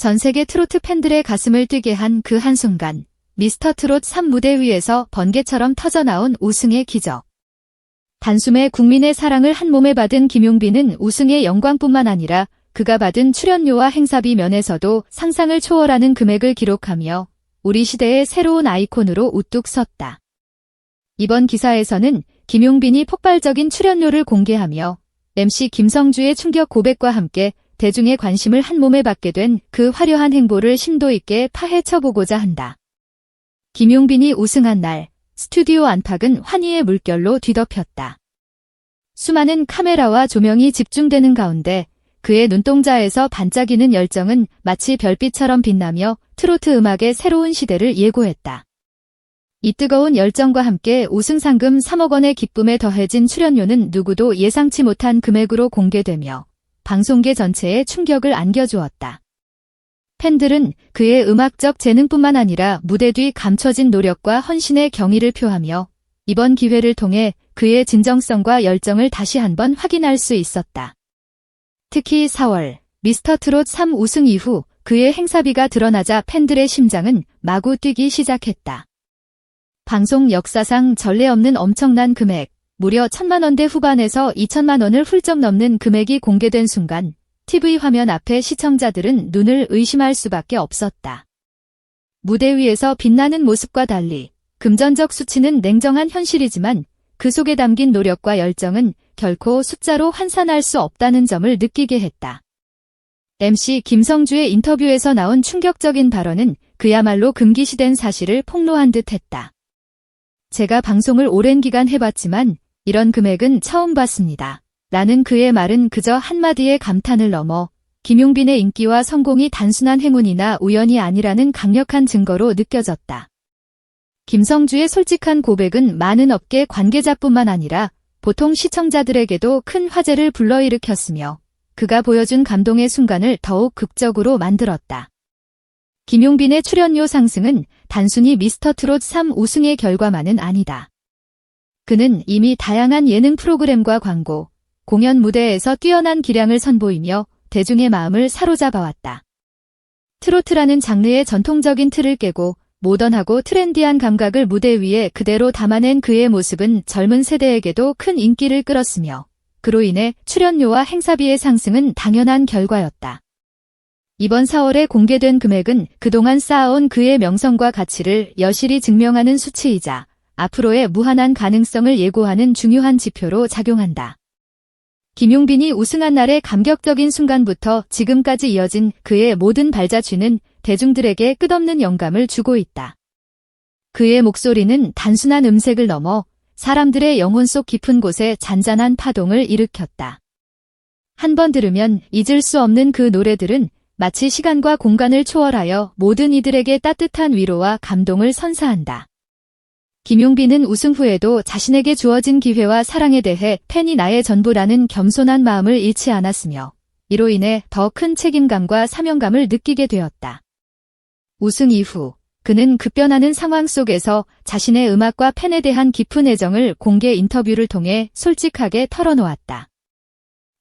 전 세계 트로트 팬들의 가슴을 뛰게 한 그 한순간, 미스터 트롯 3 무대 위에서 번개처럼 터져나온 우승의 기적. 단숨에 국민의 사랑을 한 몸에 받은 김용빈은 우승의 영광뿐만 아니라 그가 받은 출연료와 행사비 면에서도 상상을 초월하는 금액을 기록하며 우리 시대의 새로운 아이콘으로 우뚝 섰다. 이번 기사에서는 김용빈이 폭발적인 출연료를 공개하며 MC 김성주의 충격 고백과 함께 대중의 관심을 한 몸에 받게 된 그 화려한 행보를 심도 있게 파헤쳐보고자 한다. 김용빈이 우승한 날, 스튜디오 안팎은 환희의 물결로 뒤덮였다. 수많은 카메라와 조명이 집중되는 가운데 그의 눈동자에서 반짝이는 열정은 마치 별빛처럼 빛나며 트로트 음악의 새로운 시대를 예고했다. 이 뜨거운 열정과 함께 우승 상금 3억 원의 기쁨에 더해진 출연료는 누구도 예상치 못한 금액으로 공개되며 방송계 전체에 충격을 안겨주었다. 팬들은 그의 음악적 재능뿐만 아니라 무대 뒤 감춰진 노력과 헌신의 경의를 표하며 이번 기회를 통해 그의 진정성과 열정을 다시 한번 확인할 수 있었다. 특히 4월 미스터 트롯 3 우승 이후 그의 행사비가 드러나자 팬들의 심장은 마구 뛰기 시작했다. 방송 역사상 전례 없는 엄청난 금액, 무려 천만 원대 후반에서 2천만 원을 훌쩍 넘는 금액이 공개된 순간 TV 화면 앞에 시청자들은 눈을 의심할 수밖에 없었다. 무대 위에서 빛나는 모습과 달리 금전적 수치는 냉정한 현실이지만 그 속에 담긴 노력과 열정은 결코 숫자로 환산할 수 없다는 점을 느끼게 했다. MC 김성주의 인터뷰에서 나온 충격적인 발언은 그야말로 금기시된 사실을 폭로한 듯 했다. 제가 방송을 오랜 기간 해봤지만 이런 금액은 처음 봤습니다. 라는 그의 말은 그저 한마디의 감탄을 넘어 김용빈의 인기와 성공이 단순한 행운이나 우연이 아니라는 강력한 증거로 느껴졌다. 김성주의 솔직한 고백은 많은 업계 관계자뿐만 아니라 보통 시청자들에게도 큰 화제를 불러일으켰으며 그가 보여준 감동의 순간을 더욱 극적으로 만들었다. 김용빈의 출연료 상승은 단순히 미스터 트롯 3 우승의 결과만은 아니다. 그는 이미 다양한 예능 프로그램과 광고, 공연 무대에서 뛰어난 기량을 선보이며 대중의 마음을 사로잡아왔다. 트로트라는 장르의 전통적인 틀을 깨고 모던하고 트렌디한 감각을 무대 위에 그대로 담아낸 그의 모습은 젊은 세대에게도 큰 인기를 끌었으며 그로 인해 출연료와 행사비의 상승은 당연한 결과였다. 이번 4월에 공개된 금액은 그동안 쌓아온 그의 명성과 가치를 여실히 증명하는 수치이자 앞으로의 무한한 가능성을 예고하는 중요한 지표로 작용한다. 김용빈이 우승한 날의 감격적인 순간부터 지금까지 이어진 그의 모든 발자취는 대중들에게 끝없는 영감을 주고 있다. 그의 목소리는 단순한 음색을 넘어 사람들의 영혼 속 깊은 곳에 잔잔한 파동을 일으켰다. 한 번 들으면 잊을 수 없는 그 노래들은 마치 시간과 공간을 초월하여 모든 이들에게 따뜻한 위로와 감동을 선사한다. 김용빈은 우승 후에도 자신에게 주어진 기회와 사랑에 대해 팬이 나의 전부라는 겸손한 마음을 잃지 않았으며 이로 인해 더 큰 책임감과 사명감을 느끼게 되었다. 우승 이후 그는 급변하는 상황 속에서 자신의 음악과 팬에 대한 깊은 애정을 공개 인터뷰를 통해 솔직하게 털어놓았다.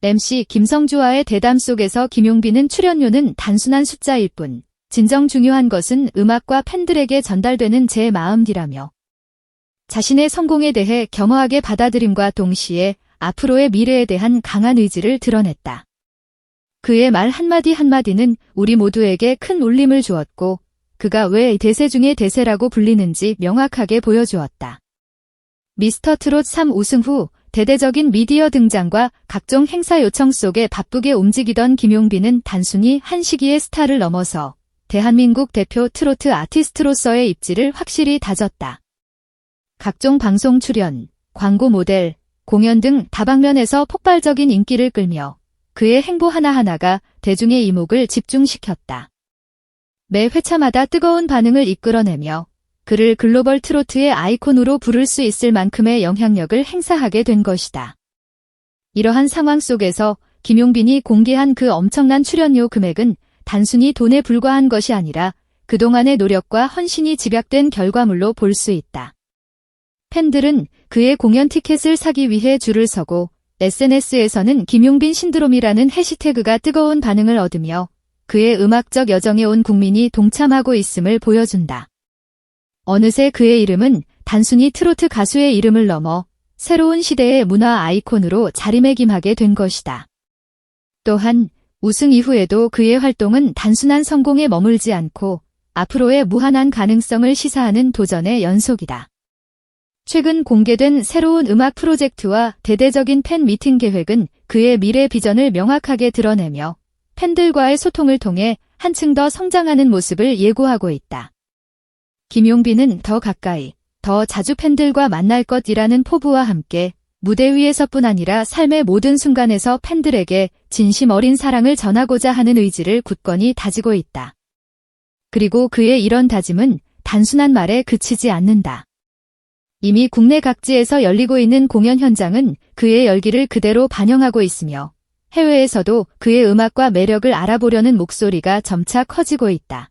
MC 김성주와의 대담 속에서 김용빈은 출연료는 단순한 숫자일 뿐 진정 중요한 것은 음악과 팬들에게 전달되는 제 마음이라며 자신의 성공에 대해 겸허하게 받아들임과 동시에 앞으로의 미래에 대한 강한 의지를 드러냈다. 그의 말 한마디 한마디는 우리 모두에게 큰 울림을 주었고 그가 왜 대세 중의 대세라고 불리는지 명확하게 보여주었다. 미스터 트롯 3 우승 후 대대적인 미디어 등장과 각종 행사 요청 속에 바쁘게 움직이던 김용빈은 단순히 한 시기의 스타를 넘어서 대한민국 대표 트로트 아티스트로서의 입지를 확실히 다졌다. 각종 방송 출연, 광고 모델, 공연 등 다방면에서 폭발적인 인기를 끌며 그의 행보 하나하나가 대중의 이목을 집중시켰다. 매 회차마다 뜨거운 반응을 이끌어내며 그를 글로벌 트로트의 아이콘으로 부를 수 있을 만큼의 영향력을 행사하게 된 것이다. 이러한 상황 속에서 김용빈이 공개한 그 엄청난 출연료 금액은 단순히 돈에 불과한 것이 아니라 그동안의 노력과 헌신이 집약된 결과물로 볼 수 있다. 팬들은 그의 공연 티켓을 사기 위해 줄을 서고 SNS에서는 김용빈 신드롬이라는 해시태그가 뜨거운 반응을 얻으며 그의 음악적 여정에 온 국민이 동참하고 있음을 보여준다. 어느새 그의 이름은 단순히 트로트 가수의 이름을 넘어 새로운 시대의 문화 아이콘으로 자리매김하게 된 것이다. 또한 우승 이후에도 그의 활동은 단순한 성공에 머물지 않고 앞으로의 무한한 가능성을 시사하는 도전의 연속이다. 최근 공개된 새로운 음악 프로젝트와 대대적인 팬 미팅 계획은 그의 미래 비전을 명확하게 드러내며 팬들과의 소통을 통해 한층 더 성장하는 모습을 예고하고 있다. 김용빈은 더 가까이, 더 자주 팬들과 만날 것이라는 포부와 함께 무대 위에서뿐 아니라 삶의 모든 순간에서 팬들에게 진심 어린 사랑을 전하고자 하는 의지를 굳건히 다지고 있다. 그리고 그의 이런 다짐은 단순한 말에 그치지 않는다. 이미 국내 각지에서 열리고 있는 공연 현장은 그의 열기를 그대로 반영하고 있으며 해외에서도 그의 음악과 매력을 알아보려는 목소리가 점차 커지고 있다.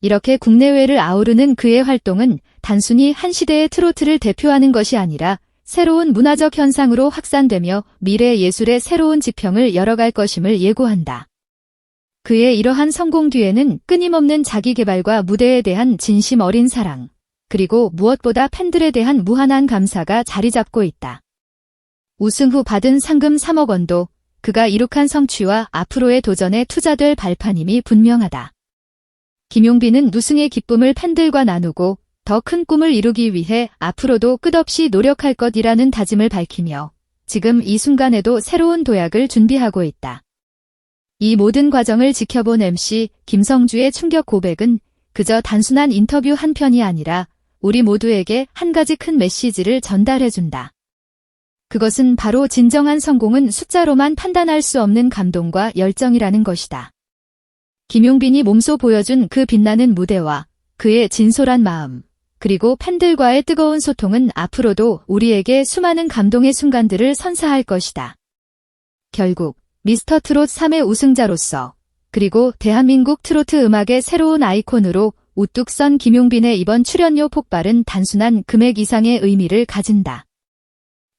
이렇게 국내외를 아우르는 그의 활동은 단순히 한 시대의 트로트를 대표하는 것이 아니라 새로운 문화적 현상으로 확산되며 미래 예술의 새로운 지평을 열어갈 것임을 예고한다. 그의 이러한 성공 뒤에는 끊임없는 자기 개발과 무대에 대한 진심 어린 사랑, 그리고 무엇보다 팬들에 대한 무한한 감사가 자리 잡고 있다. 우승 후 받은 상금 3억 원도 그가 이룩한 성취와 앞으로의 도전에 투자될 발판임이 분명하다. 김용빈은 우승의 기쁨을 팬들과 나누고 더 큰 꿈을 이루기 위해 앞으로도 끝없이 노력할 것이라는 다짐을 밝히며 지금 이 순간에도 새로운 도약을 준비하고 있다. 이 모든 과정을 지켜본 MC 김성주의 충격 고백은 그저 단순한 인터뷰 한 편이 아니라 우리 모두에게 한 가지 큰 메시지를 전달해준다. 그것은 바로 진정한 성공은 숫자로만 판단할 수 없는 감동과 열정이라는 것이다. 김용빈이 몸소 보여준 그 빛나는 무대와 그의 진솔한 마음, 그리고 팬들과의 뜨거운 소통은 앞으로도 우리에게 수많은 감동의 순간들을 선사할 것이다. 결국 미스터 트롯 3의 우승자로서 그리고 대한민국 트로트 음악의 새로운 아이콘으로 우뚝 선 김용빈의 이번 출연료 폭발은 단순한 금액 이상의 의미를 가진다.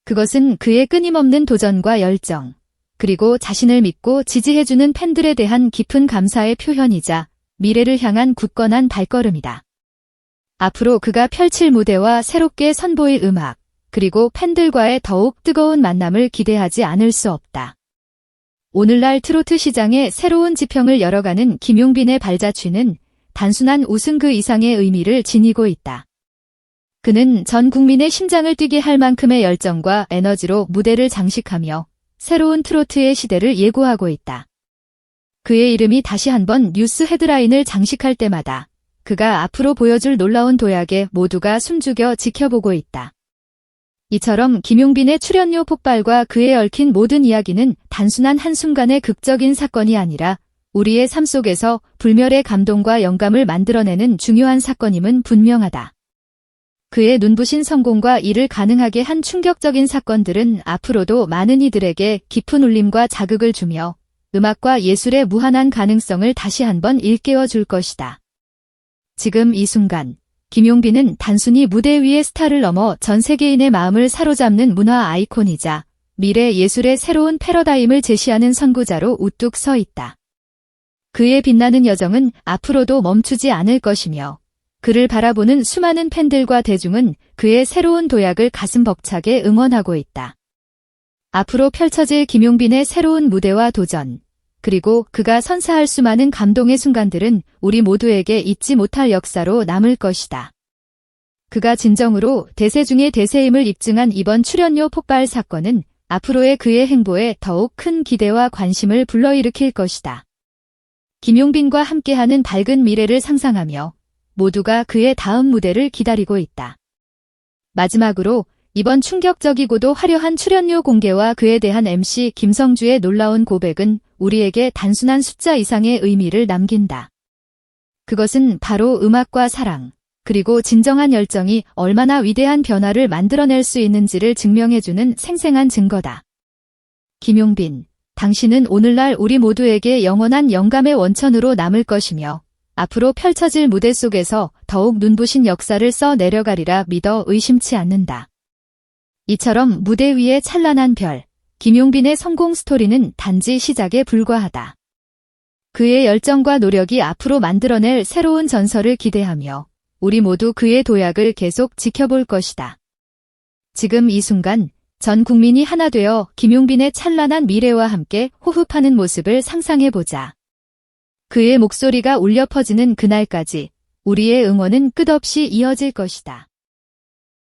그것은 그의 끊임없는 도전과 열정, 그리고 자신을 믿고 지지해주는 팬들에 대한 깊은 감사의 표현이자 미래를 향한 굳건한 발걸음이다. 앞으로 그가 펼칠 무대와 새롭게 선보일 음악, 그리고 팬들과의 더욱 뜨거운 만남을 기대하지 않을 수 없다. 오늘날 트로트 시장의 새로운 지평을 열어가는 김용빈의 발자취는 단순한 우승 그 이상의 의미를 지니고 있다. 그는 전 국민의 심장을 뛰게 할 만큼의 열정과 에너지로 무대를 장식하며 새로운 트로트의 시대를 예고하고 있다. 그의 이름이 다시 한번 뉴스 헤드라인을 장식할 때마다 그가 앞으로 보여줄 놀라운 도약에 모두가 숨죽여 지켜보고 있다. 이처럼 김용빈의 출연료 폭발과 그에 얽힌 모든 이야기는 단순한 한순간의 극적인 사건이 아니라 우리의 삶 속에서 불멸의 감동과 영감을 만들어내는 중요한 사건임은 분명하다. 그의 눈부신 성공과 이를 가능하게 한 충격적인 사건들은 앞으로도 많은 이들에게 깊은 울림과 자극을 주며 음악과 예술의 무한한 가능성을 다시 한번 일깨워 줄 것이다. 지금 이 순간, 김용빈은 단순히 무대 위의 스타를 넘어 전 세계인의 마음을 사로잡는 문화 아이콘이자 미래 예술의 새로운 패러다임을 제시하는 선구자로 우뚝 서 있다. 그의 빛나는 여정은 앞으로도 멈추지 않을 것이며 그를 바라보는 수많은 팬들과 대중은 그의 새로운 도약을 가슴 벅차게 응원하고 있다. 앞으로 펼쳐질 김용빈의 새로운 무대와 도전, 그리고 그가 선사할 수많은 감동의 순간들은 우리 모두에게 잊지 못할 역사로 남을 것이다. 그가 진정으로 대세 중의 대세임을 입증한 이번 출연료 폭발 사건은 앞으로의 그의 행보에 더욱 큰 기대와 관심을 불러일으킬 것이다. 김용빈과 함께하는 밝은 미래를 상상하며 모두가 그의 다음 무대를 기다리고 있다. 마지막으로 이번 충격적이고도 화려한 출연료 공개와 그에 대한 MC 김성주의 놀라운 고백은 우리에게 단순한 숫자 이상의 의미를 남긴다. 그것은 바로 음악과 사랑, 그리고 진정한 열정이 얼마나 위대한 변화를 만들어낼 수 있는지를 증명해주는 생생한 증거다. 김용빈, 당신은 오늘날 우리 모두에게 영원한 영감의 원천으로 남을 것이며 앞으로 펼쳐질 무대 속에서 더욱 눈부신 역사를 써 내려가리라 믿어 의심치 않는다. 이처럼 무대 위에 찬란한 별, 김용빈의 성공 스토리는 단지 시작에 불과하다. 그의 열정과 노력이 앞으로 만들어낼 새로운 전설을 기대하며 우리 모두 그의 도약을 계속 지켜볼 것이다. 지금 이 순간 전 국민이 하나 되어 김용빈의 찬란한 미래와 함께 호흡하는 모습을 상상해보자. 그의 목소리가 울려 퍼지는 그날까지 우리의 응원은 끝없이 이어질 것이다.